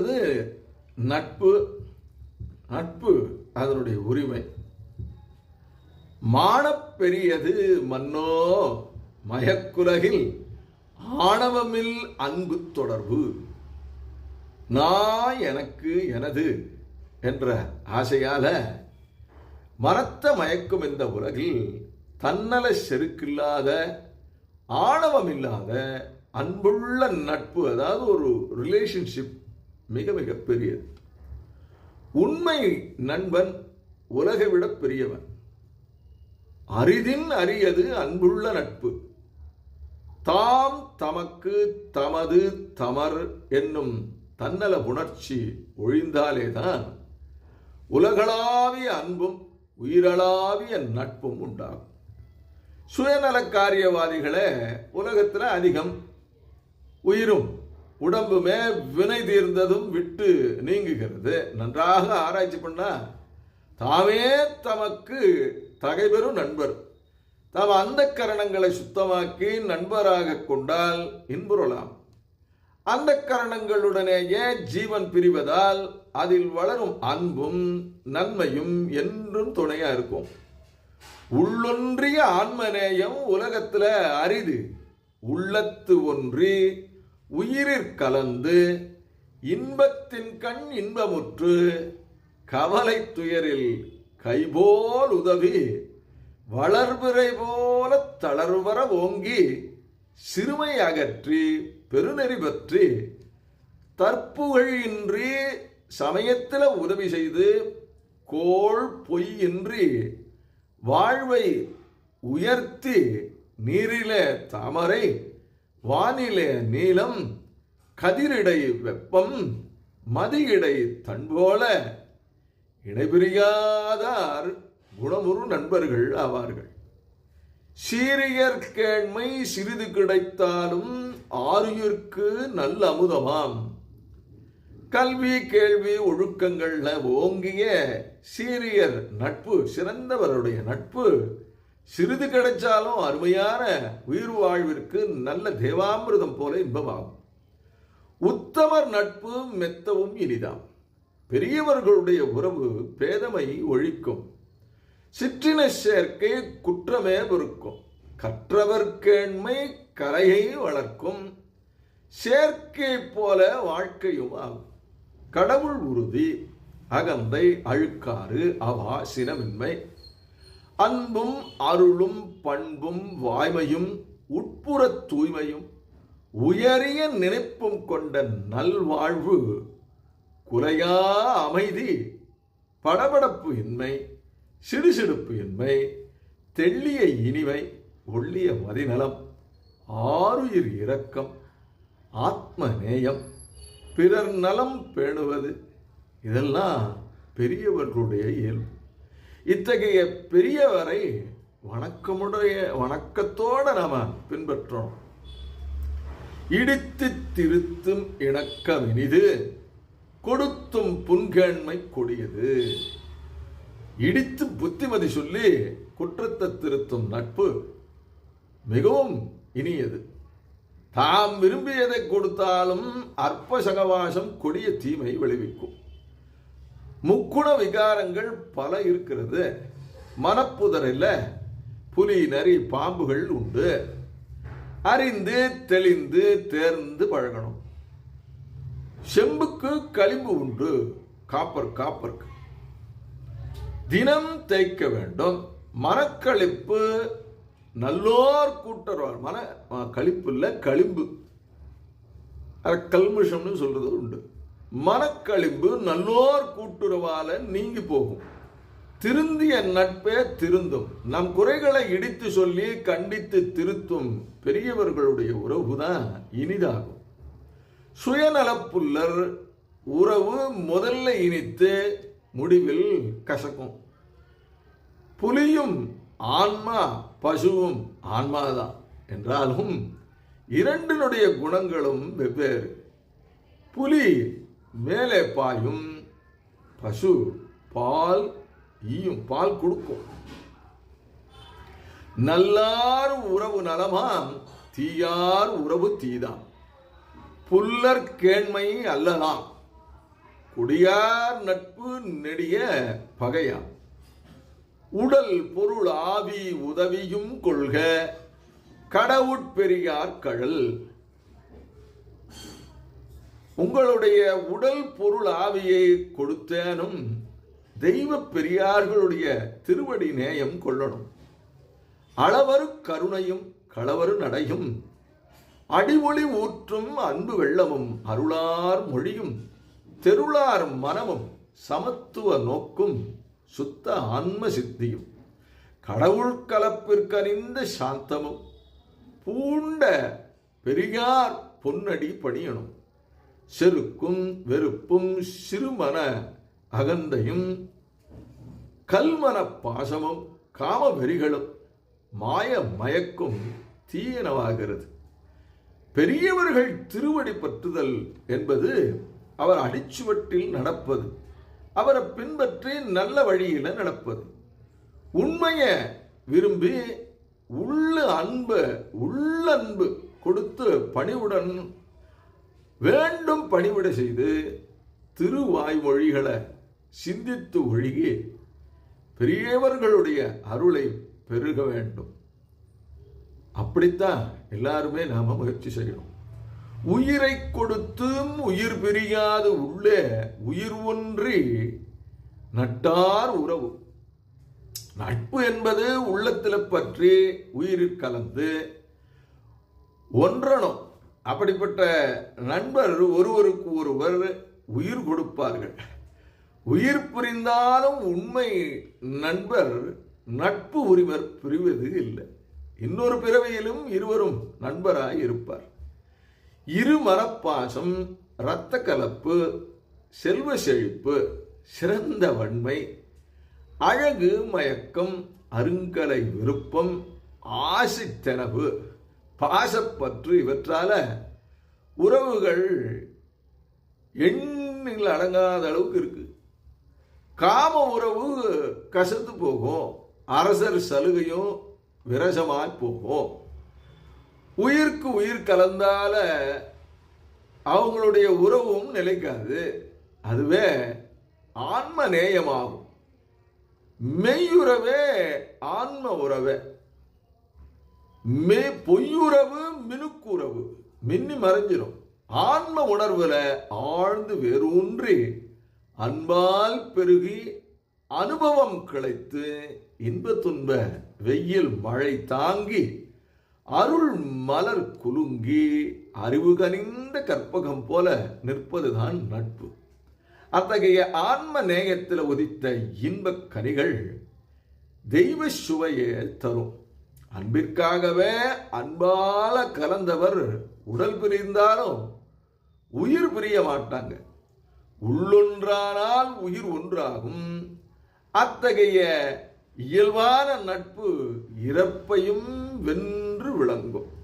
அது நட்பு நட்பு அதனுடைய உரிமை. மானப் பெரியது மன்னோ மயக்குலகில் ஆணவமில் அன்பு தொடர்பு. நான் எனக்கு எனது என்ற ஆசையால மரத்த மயக்கும் இந்த உலகில் தன்னல செருக்கில்லாத ஆணவம் இல்லாத அன்புள்ள நட்பு அதாவது ஒரு ரிலேஷன்ஷிப் மிக மிக பெரியது. உண்மை நண்பன் உலகை விட பெரியவன். அரிதின் அரியது அன்புள்ள நட்பு. தாம் தமக்கு தமது தமர் என்னும் தன்னல உணர்ச்சி ஒழிந்தாலேதான் உலகளாவிய அன்பும் உயிரளாவிய நட்பும் உண்டாகும். சுயநல காரியவாதிகளை உலகத்தில் அதிகம் உயிரும் உடம்புமே வினை தீர்ந்ததும் விட்டு நீங்குகிறது. நன்றாக ஆராய்ச்சி பண்ணா தாமே தமக்கு தகைபெறும் நண்பர். தாம் அந்த கரணங்களை சுத்தமாக்கி நண்பராக கொண்டால் இன்புறலாம். அந்த கரணங்களுடனேயே ஜீவன் பிரிவதால் அதில் வளரும் அன்பும் நன்மையும் என்றும் துணையா இருக்கும். உள்ளொன்றிய ஆன்மநேயம் உலகத்துல அரிது. உள்ளத்து ஒன்றி உயிரிற் கலந்து இன்பத்தின் கண் இன்பமுற்று கவலை துயரில் கைபோல் உதவி வளர்பிறை போல தளர்வர ஓங்கி சிறுமை அகற்றி பெருநெறி பற்றி தற்புகழின்றி சமயத்தில் உதவி செய்து கோள் பொய்யின்றி வாழ்வை உயர்த்தி நீரிலே தாமரை வானிலே நீளம் கதிரிடை வெப்பம் மதியிடை தன்போல இணைபிரியாதார் குணமுறு நண்பர்கள் ஆவார்கள். சீரியர் கேண்மை சிறிது கிடைத்தாலும் ஆரியிற்கு நல்ல அமுதமாம். கல்வி கேள்வி ஒழுக்கங்கள்ல ஓங்கிய சீரியர் நட்பு சிறந்தவருடைய நட்பு சிறிது கிடைச்சாலும் அருமையான உயிர் வாழ்விற்கு நல்ல தேவாமிர்தம் போல இன்பமாகும். உத்தமர் நட்பு மெத்தவும் இனிதாம். பெரியவர்களுடைய உறவு பேதமை ஒழிக்கும். சிற்றின சேர்க்கை குற்றமே பொறுக்கும் கற்றவர் கலையை கரையை வளர்க்கும். சேர்க்கை போல வாழ்க்கையும் ஆகும். கடவுள் உறுதி அகந்தை அழுக்காறு அவா சினமின்மை அன்பும் அருளும் பண்பும் வாய்மையும் உட்புற தூய்மையும் உயரிய நினைப்பும் கொண்ட நல்வாழ்வு குறையா அமைதி படபடப்பு இன்மை சிடுசிடுப்பு இன்மை தெள்ளிய இனிமை ஒள்ளிய மதிநலம் ஆருயிர் இரக்கம் ஆத்ம நேயம் பிறர் நலம் பேணுவது இதெல்லாம் பெரியவர்களுடைய இயல்பு. இத்தகைய பெரியவரை வணக்கமுடைய வணக்கத்தோட நாம பின்பற்றோம். இடித்து திருத்தும் இணக்கம் இனிது கொடுத்தும் புன்கேண்மை கொடியது. இடித்து புத்திமதி சொல்லி குற்றத்தை திருத்தும் நட்பு மிகவும் இனியது. தாம் விரும்பியதை கொடுத்தாலும் அற்ப சகவாசம் கொடிய தீமை விளைவிக்கும். முக்குண விகாரங்கள் பல இருக்கிறது. மனப்புதரில் புலி நரி பாம்புகள் உண்டு. அறிந்து தெளிந்து தேர்ந்து பழகணும். செம்புக்கு களிம்பு உண்டு. காப்பர் காப்பருக்கு. தினம் தேய்க்க வேண்டும். மனக்களிப்பு நல்லோர் கூட்டுறவார் மன கழிப்பு இல்லை களிம்பு. அது கல்மிஷம்னு சொல்றது உண்டு. மனக்களிம்பு நல்லோர் கூட்டுறவால நீங்கி போகும். திருந்திய நட்பே திருந்தும். நம் குறைகளை இடித்து சொல்லி கண்டித்து திருத்தும் பெரியவர்களுடைய உறவுதான் இனிதாகும். சுயநலப்புல்லர் உறவு முதல்ல இனித்து முடிவில் கசக்கும். புலியும் ஆன்மா பசுவும் ஆன்மாதான் என்றாலும் இரண்டினுடைய குணங்களும் வெவ்வேறு. புலி மேலே பாயும் பசு பால் ஈயும் பால் கொடுக்கும். நல்லார் உறவு நலமாம் தீயார் உறவு தீதாம். புல்லர் கேண்மை அல்லலாம் குடியார் நட்பு நெடிய பகையாம். உடல் பொருள் ஆவி உதவியும் கொள்க கடவுட்பெரியார் கழல் உங்களுடைய உடல் பொருள் ஆவியை கொடுத்தேனும் தெய்வ பெரியார்களுடைய திருவடி நேயம் கொள்ளணும். அளவரு கருணையும் களவரு நடையும். அடிமொழி ஊற்றும் அன்பு வெள்ளமும் அருளார் மொழியும் தெருளார் மனமும் சமத்துவ நோக்கும் சுத்த ஆன்ம சித்தியும். கடவுள் கலப்பிற்கறிந்த சாந்தமும் பூண்ட பெரியார் பொன்னடி பணியணும். செருக்கும் வெறுப்பும் சிறுமன அகந்தையும் கல்மன பாசமும் காம வெறிகளும் மாய மயக்கும் தீயனவாகிறது. பெரியவர்கள் திருவடி பற்றுதல் என்பது அவர் அடிச்சுவட்டில் நடப்பது அவரை பின்பற்றி நல்ல வழியில் நடப்பது. உண்மையை விரும்பி உள்ள அன்பு உள்ள அன்பு கொடுத்து பணிவுடன் வேண்டும் பணிவிட செய்து திருவாய்மொழிகளை சிந்தித்து ஒழுகி பெரியவர்களுடைய அருளை பெருக வேண்டும். அப்படித்தான் எல்லாருமே நாம முயற்சி செய்யணும். உயிரை கொடுத்தும் உயிர் பிரியாது உள்ளே உயிர் ஒன்றி நட்டார் உறவு. நட்பு என்பது உள்ளத்தில் பற்றி உயிரில் கலந்து ஒன்றணும். அப்படிப்பட்ட நண்பர் ஒருவருக்கு ஒருவர் உயிர் கொடுப்பார்கள். உயிர் புரிந்தாலும் உண்மை நண்பர் நட்பு உரிமர் புரிவது இல்லை. இன்னொரு பிறவியிலும் இருவரும் நண்பராய் இருப்பார். இரு மரப்பாசம் இரத்த கலப்பு செல்வ செழிப்பு சிறந்த வன்மை அழகு மயக்கம் அருங்கலை விருப்பம் ஆசித்தனவு பாசப்பற்று இவற்றால் உறவுகள் எண்ணில் அடங்காத அளவுக்கு இருக்கு. காம உறவு கசந்து போகும். அரசர் சலுகையும் விரசமாய் போகும். உயிருக்கு உயிர் கலந்தால அவங்களுடைய உறவும் நிலைக்காது. அதுவே ஆன்ம நேயமாகும். மெய்யுறவே ஆன்ம உறவே. மே பொய்யுறவு மினுக்குறவு. மின்னி மறைஞ்சிடும் ஆன்ம உணர்வுல ஆழ்ந்து வேரூன்றி அன்பால் பெருகி அனுபவம் கிளைத்து இன்ப துன்ப வெயில் மழை தாங்கி அருள் மலர் குலுங்கி அறிவு கனிந்த கற்பகம் போல நிற்பதுதான் நட்பு. அத்தகைய ஆன்ம நேயத்தில் உதித்த இன்பக் கனிகள் தெய்வ சுவையை தரும். அன்பிற்காகவே அன்பால கலந்தவர் உடல் பிரிந்தாலும் உயிர் பிரிய மாட்டாங்க. உள்ளொன்றானால் உயிர் ஒன்றாகும். அத்தகைய இயல்பான நட்பு இறப்பையும் வென்று விளங்கும்.